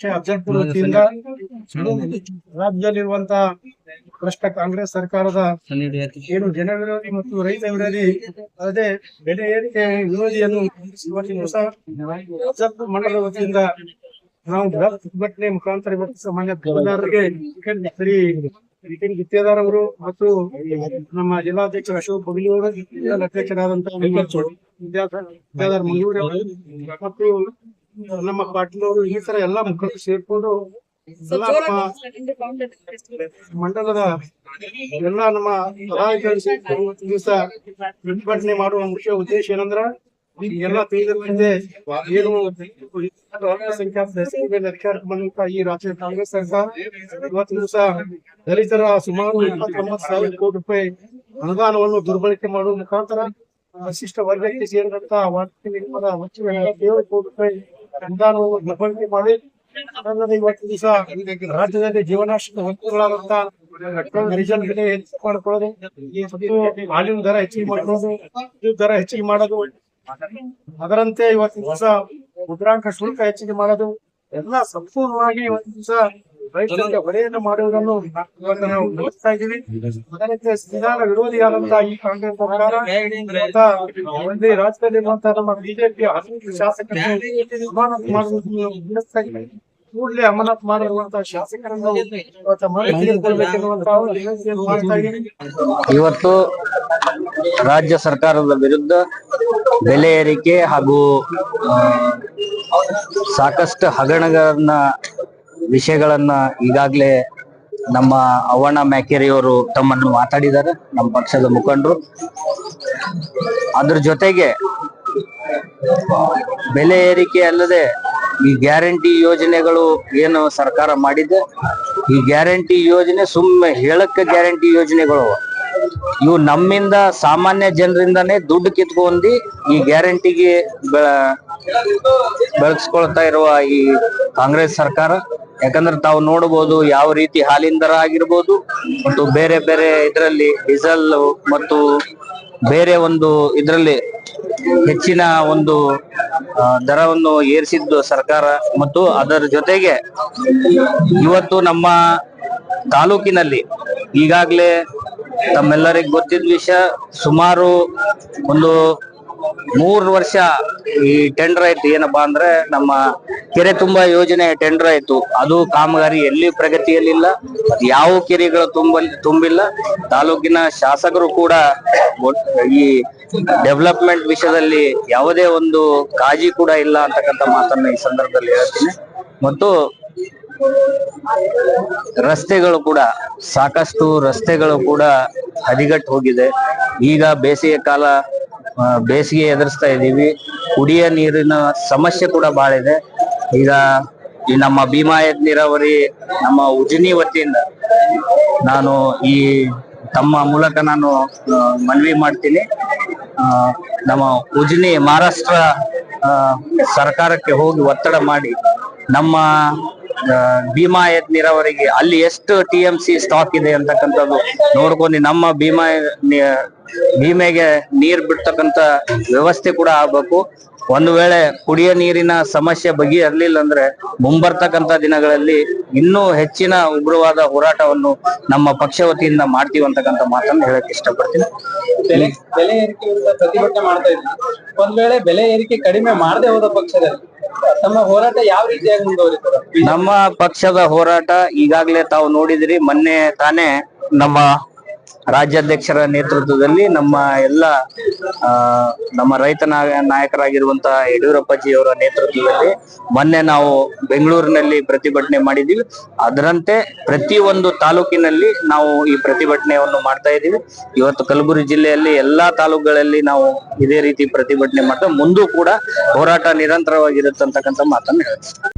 ಅಫಜಲ್ಪುರ ವತಿಯಿಂದ ರಾಜ್ಯದಲ್ಲಿರುವಂತ ಭ್ರಷ್ಟ ಕಾಂಗ್ರೆಸ್ ಸರ್ಕಾರದ ಏನು ಜನ ವಿರೋಧಿ ಮತ್ತು ರೈತ ವಿರೋಧಿ ಅಲ್ಲದೆ ಬೆಲೆ ಏರಿಕೆ ವಿರೋಧಿಯನ್ನು ಇವತ್ತಿನ ಹೊಸ ಅಫಜಲ್ಪುರ ಮಂಡಲದ ವತಿಯಿಂದ ನಾವು ಬೃಹತ್ ಪ್ರತಿಭಟನೆ ಮುಖಾಂತರ ಇವತ್ತು ಸಾಮಾನ್ಯ ತಹಸೀಲ್ದಾರರಿಗೆ ಶ್ರೀ ನಿತಿನ್ ಗುತ್ತೇದಾರ್ ಅವರು ಮತ್ತು ನಮ್ಮ ಜಿಲ್ಲಾಧ್ಯಕ್ಷ ಅಶೋಕ್ ಬಗಲಿಯವರು ಅಧ್ಯಕ್ಷರಾದಂತಹ ನಮ್ಮ ಗುತ್ತೇದಾರ್ ಮಂಗಳೂರು ಅವರು ಮತ್ತು ನಮ್ಮ ಪಾಟೀಲ್ ಈ ತರ ಎಲ್ಲಾ ಮುಖಂಡರು ಸೇರ್ಕೊಂಡು ಮಂಡಲದ ಎಲ್ಲ ನಮ್ಮ ದಿವಸ ಪ್ರತಿಭಟನೆ ಮಾಡುವ ಮುಖ್ಯ ಉದ್ದೇಶ ಏನಂದ್ರ ಎಲ್ಲ ತಿಳಿದಂತೆ ಏನು ಅಧಿಕಾರಕ್ಕೆ ಬಂದಂತ ಈ ರಾಜ್ಯ ಕಾಂಗ್ರೆಸ್ ಸರ್ಕಾರ ಇವತ್ತು ದಿವಸ ದಲಿತರ ಸುಮಾರು ಇಪ್ಪತ್ತೊಂಬತ್ತು ಸಾವಿರ ಕೋಟಿ ರೂಪಾಯಿ ಅನುದಾನವನ್ನು ದುರ್ಬಳಕೆ ಮಾಡುವ ಮುಖಾಂತರ ವಿಶಿಷ್ಟ ವರ್ಗಕ್ಕೆ ಸೇರಿದಂತ ಕೋಟಿ ರೂಪಾಯಿ ದುರ್ಬಳಕೆ ಮಾಡಿ ಇವತ್ತು ದಿವಸ ರಾಜ್ಯದಲ್ಲಿ ಜೀವನಾಶ್ರಿತ ವಸ್ತುಗಳಾದಂತ ಡೀಸೆಲ್ ಬೆಲೆ ಹೆಚ್ಚು ಮಾಡ್ಕೊಳ್ಳೋದು ಹಾಲಿನ ದರ ಹೆಚ್ಚಿಗೆ ಮಾಡ್ಕೊಳ್ಳೋದು ದರ ಹೆಚ್ಚಿಗೆ ಮಾಡೋದು. ಅದರಂತೆ ಇವತ್ತಿನ ದಿವಸ ಮುದ್ರಾಂಕ ಶುಲ್ಕ ಹೆಚ್ಚಿಗೆ ಮಾಡೋದು. ಎಲ್ಲ ಸಂಪೂರ್ಣವಾಗಿ ಇವತ್ತಿನ ದಿವಸ ರೈತರಿಗೆ ಮಾಡುವುದನ್ನು ಇವತ್ತು ನಾವು ನೋಡ್ತಾ ಇದ್ದೀವಿ. ಅದರಂತೆ ಸಂವಿಧಾನ ವಿರೋಧಿಯಾದಂತಹ ಈ ಕಾಂಗ್ರೆಸ್ ಸರ್ಕಾರ ಒಂದೇ ರಾಜ್ಯದಲ್ಲಿರುವಂತಹ ನಮ್ಮ ಬಿಜೆಪಿ ಅಮಾನತು ಮಾಡುವುದನ್ನು ಇದ್ದೀವಿ ಕೂಡಲೇ ಅಮಾನತ್ ಮಾಡಿರುವಂತಹ ಶಾಸಕರನ್ನು ಇವತ್ತು ರಾಜ್ಯ ಸರ್ಕಾರದ ವಿರುದ್ಧ ಬೆಲೆ ಏರಿಕೆ ಹಾಗೂ ಸಾಕಷ್ಟು ಹಗರಣಗಳನ್ನ ವಿಷಯಗಳನ್ನ ಈಗಾಗಲೇ ನಮ್ಮ ಅವಣ್ಣ ಮ್ಯಾಕೇರಿಯವರು ತಮ್ಮನ್ನು ಮಾತಾಡಿದ್ದಾರೆ, ನಮ್ಮ ಪಕ್ಷದ ಮುಖಂಡರು ಅದ್ರ ಜೊತೆಗೆ ಬೆಲೆ ಏರಿಕೆ ಅಲ್ಲದೆ ಈ ಗ್ಯಾರಂಟಿ ಯೋಜನೆಗಳು ಏನು ಸರ್ಕಾರ ಮಾಡಿದೆ, ಈ ಗ್ಯಾರಂಟಿ ಯೋಜನೆ ಸುಮ್ಮನೆ ಹೇಳಕ್ಕೆ ಗ್ಯಾರಂಟಿ ಯೋಜನೆಗಳು. ಇವು ನಮ್ಮಿಂದ ಸಾಮಾನ್ಯ ಜನರಿಂದಾನೇ ದುಡ್ಡು ಕಿತ್ಕೊಂಡಿ ಈ ಗ್ಯಾರಂಟಿಗೆ ಬೆಳ ಬೆಳಗಿಸ್ಕೊಳ್ತಾ ಇರುವ ಈ ಕಾಂಗ್ರೆಸ್ ಸರ್ಕಾರ ಯಾಕಂದ್ರೆ ತಾವು ನೋಡಬಹುದು ಯಾವ ರೀತಿ ಹಾಲಿನ ದರ ಆಗಿರ್ಬೋದು ಮತ್ತು ಬೇರೆ ಬೇರೆ ಇದರಲ್ಲಿ ಡೀಸೆಲ್ ಮತ್ತು ಬೇರೆ ಒಂದು ಇದರಲ್ಲಿ ಹೆಚ್ಚಿನ ಒಂದು ದರವನ್ನು ಏರಿಸಿದ್ದು ಸರ್ಕಾರ ಮತ್ತು ಅದರ ಜೊತೆಗೆ ಇವತ್ತು ನಮ್ಮ ತಾಲೂಕಿನಲ್ಲಿ ಈಗಾಗಲೇ ತಮ್ಮೆಲ್ಲರಿಗೂ ಗೊತ್ತಿದ್ದ ವಿಷಯ ಸುಮಾರು ಒಂದು ಮೂರು ವರ್ಷ ಈ ಟೆಂಡರ್ ಆಯ್ತು. ಏನಪ್ಪಾ ಅಂದ್ರೆ ನಮ್ಮ ಕೆರೆ ತುಂಬಾ ಯೋಜನೆ ಟೆಂಡರ್ ಆಯ್ತು. ಅದು ಕಾಮಗಾರಿ ಎಲ್ಲಿ ಪ್ರಗತಿಯಲ್ಲಿಲ್ಲ ಯಾವ ಕೆರೆಗಳು ತುಂಬ ತುಂಬಿಲ್ಲ. ತಾಲೂಕಿನ ಶಾಸಕರು ಕೂಡ ಈ ಡೆವಲಪ್ಮೆಂಟ್ ವಿಷಯದಲ್ಲಿ ಯಾವುದೇ ಒಂದು ಕಾಜಿ ಕೂಡ ಇಲ್ಲ ಅಂತಕ್ಕಂಥ ಮಾತನ್ನ ಈ ಸಂದರ್ಭದಲ್ಲಿ ಹೇಳ್ತೀನಿ. ಮತ್ತು ರಸ್ತೆಗಳು ಕೂಡ, ಸಾಕಷ್ಟು ರಸ್ತೆಗಳು ಕೂಡ ಹದಿಗಟ್ಟು ಹೋಗಿದೆ. ಈಗ ಬೇಸಿಗೆ ಕಾಲ ಬೇಸಿಗೆ ಎದುರಿಸ್ತಾ ಇದ್ದೀವಿ. ಕುಡಿಯ ನೀರಿನ ಸಮಸ್ಯೆ ಕೂಡ ಬಹಳ ಇದೆ. ಈಗ ಈ ನಮ್ಮ ಭೀಮಾಯತ್ ನೀರಾವರಿ ನಮ್ಮ ಉಜಿನಿ ವತಿಯಿಂದ ನಾನು ಈ ತಮ್ಮ ಮೂಲಕ ನಾನು ಮನವಿ ಮಾಡ್ತೀನಿ. ನಮ್ಮ ಉಜಿನಿ ಮಹಾರಾಷ್ಟ್ರ ಸರ್ಕಾರಕ್ಕೆ ಹೋಗಿ ಒತ್ತಡ ಮಾಡಿ ನಮ್ಮ ಆ, ಭೀಮಾಯತ್ ನೀರಾವರಿಗೆ ಅಲ್ಲಿ ಎಷ್ಟು ಟಿ ಎಂ ಸಿ ಸ್ಟಾಕ್ ಇದೆ ಅಂತಕ್ಕಂಥದ್ದು ನೋಡ್ಕೊಂಡು ನಮ್ಮ ಭೀಮಾ ಭೀಮೆಗೆ ನೀರ್ ಬಿಡ್ತಕ್ಕಂತ ವ್ಯವಸ್ಥೆ ಕೂಡ ಆಗ್ಬೇಕು. ಒಂದು ವೇಳೆ ಕುಡಿಯ ನೀರಿನ ಸಮಸ್ಯೆ ಬಗೆಹರ್ಲಿಲ್ಲ ಅಂದ್ರೆ ಮುಂಬರ್ತಕ್ಕಂತ ದಿನಗಳಲ್ಲಿ ಇನ್ನೂ ಹೆಚ್ಚಿನ ಉಗ್ರವಾದ ಹೋರಾಟವನ್ನು ನಮ್ಮ ಪಕ್ಷ ವತಿಯಿಂದ ಮಾಡ್ತೀವಿ ಅಂತಕ್ಕಂಥ ಮಾತನ್ನು ಹೇಳಕ್ ಇಷ್ಟಪಡ್ತೀನಿ. ಬೆಲೆ ಬೆಲೆ ಏರಿಕೆ ವಿರುದ್ಧ ಪ್ರತಿಭಟನೆ ಮಾಡ್ತಾ ಇದ್ವಿ. ಒಂದ್ ವೇಳೆ ಬೆಲೆ ಏರಿಕೆ ಕಡಿಮೆ ಮಾಡದೆ ಹೋದ ಪಕ್ಷದಲ್ಲಿ ತಮ್ಮ ಹೋರಾಟ ಯಾವ ರೀತಿಯಾಗಿ ಮುಂದುವರಿತದೆ? ನಮ್ಮ ಪಕ್ಷದ ಹೋರಾಟ ಈಗಾಗಲೇ ತಾವು ನೋಡಿದಿರಿ ಮೊನ್ನೆ ತಾನೇ ನಮ್ಮ ರಾಜ್ಯಾಧ್ಯಕ್ಷರ ನೇತೃತ್ವದಲ್ಲಿ ನಮ್ಮ ಎಲ್ಲ ನಮ್ಮ ರೈತ ನಾಯ- ನಾಯಕರಾಗಿರುವಂತಹ ಯಡಿಯೂರಪ್ಪಾಜಿ ಅವರ ನೇತೃತ್ವದಲ್ಲಿ ಮೊನ್ನೆ ನಾವು ಬೆಂಗಳೂರಿನಲ್ಲಿ ಪ್ರತಿಭಟನೆ ಮಾಡಿದೀವಿ ಅದರಂತೆ ಪ್ರತಿ ಒಂದು ತಾಲೂಕಿನಲ್ಲಿ ನಾವು ಈ ಪ್ರತಿಭಟನೆಯನ್ನು ಮಾಡ್ತಾ ಇದ್ದೀವಿ. ಇವತ್ತು ಕಲಬುರಗಿ ಜಿಲ್ಲೆಯಲ್ಲಿ ಎಲ್ಲಾ ತಾಲೂಕುಗಳಲ್ಲಿ ನಾವು ಇದೇ ರೀತಿ ಪ್ರತಿಭಟನೆ ಮಾಡ್ತಾ, ಮುಂದೂ ಕೂಡ ಹೋರಾಟ ನಿರಂತರವಾಗಿರುತ್ತಂತಕ್ಕಂಥ ಮಾತನ್ನು ಹೇಳ್ತೀನಿ.